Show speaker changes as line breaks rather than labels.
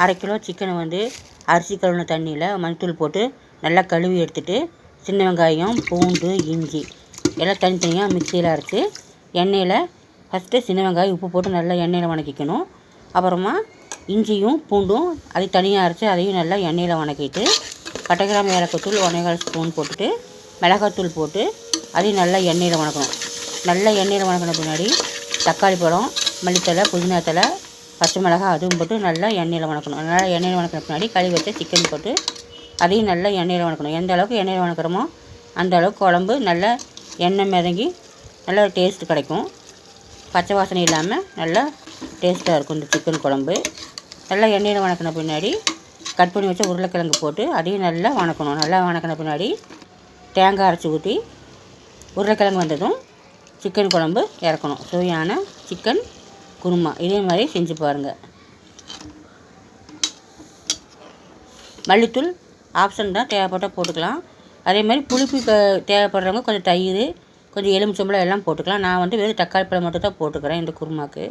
அரை கிலோ சிக்கனை வந்து அரிசி கழுவின தண்ணியில் மஞ்சள் போட்டு நல்லா கழுவி எடுத்துகிட்டு சின்ன வெங்காயம் பூண்டு இஞ்சி எல்லாம் தனித்தனியாக மிக்சியில் அரைச்சி எண்ணெயில் ஃபஸ்ட்டு சின்ன வெங்காயம் உப்பு போட்டு நல்லா எண்ணெயில் வதக்கிக்கணும் அப்புறமா இஞ்சியும் பூண்டும் அதை தனியாக அரைச்சி அதையும் நல்லா எண்ணெயில் வதக்கிட்டு பட்டை ஏலக்கத்தூள் ஏலக்காய்த்தூள் ஒன்றேகால் ஸ்பூன் போட்டுட்டு மிளகாத்தூள் போட்டு அதையும் நல்லா எண்ணெயில் வதக்கணும் நல்லா எண்ணெயில் வணக்கின பின்னாடி தக்காளி பழம் மல்லித்தழை புதினா தழை பச்சை மிளகாய் அதுவும் போட்டு நல்லா எண்ணெயில் வணக்கணும். நல்லா எண்ணெயில் வணக்கின பின்னாடி கழுவி வச்ச சிக்கன் போட்டு அதையும் நல்லா எண்ணெயில் வதக்கணும் எந்த அளவுக்கு எண்ணெயில் வணக்கிறோமோ அந்த அளவுக்கு குழம்பு நல்லா எண்ணெய் மிதங்கி நல்லா டேஸ்ட் கிடைக்கும். பச்சை வாசனை இல்லாமல் நல்லா டேஸ்ட்டாக இருக்கும் இந்த சிக்கன் குழம்பு. நல்லா எண்ணெயில் வணக்கின பின்னாடி கட் பண்ணி வச்ச உருளைக்கிழங்கு போட்டு அதையும் நல்லா வதக்கணும் நல்லா வணக்கின பின்னாடி தேங்காய் அரைச்சி ஊற்றி உருளைக்கிழங்கு வந்ததும் சிக்கன் குழம்பு இறக்கணும். சுவையான சிக்கன் குருமா. இதே மாதிரி செஞ்சு பாருங்கள் மல்லித்தூள் ஆப்ஷன் தான் தேவைப்பட்டால் போட்டுக்கலாம். அதே மாதிரி புளிப்பு தேவைப்படுறவங்க கொஞ்சம் தயிர் கொஞ்சம் எலுமிச்சம்பழம் எல்லாம் போட்டுக்கலாம். நான் வந்து வெறும் தக்காளி பழம் மட்டும் தான் போட்டுக்கிறேன் இந்த குருமாக்கு.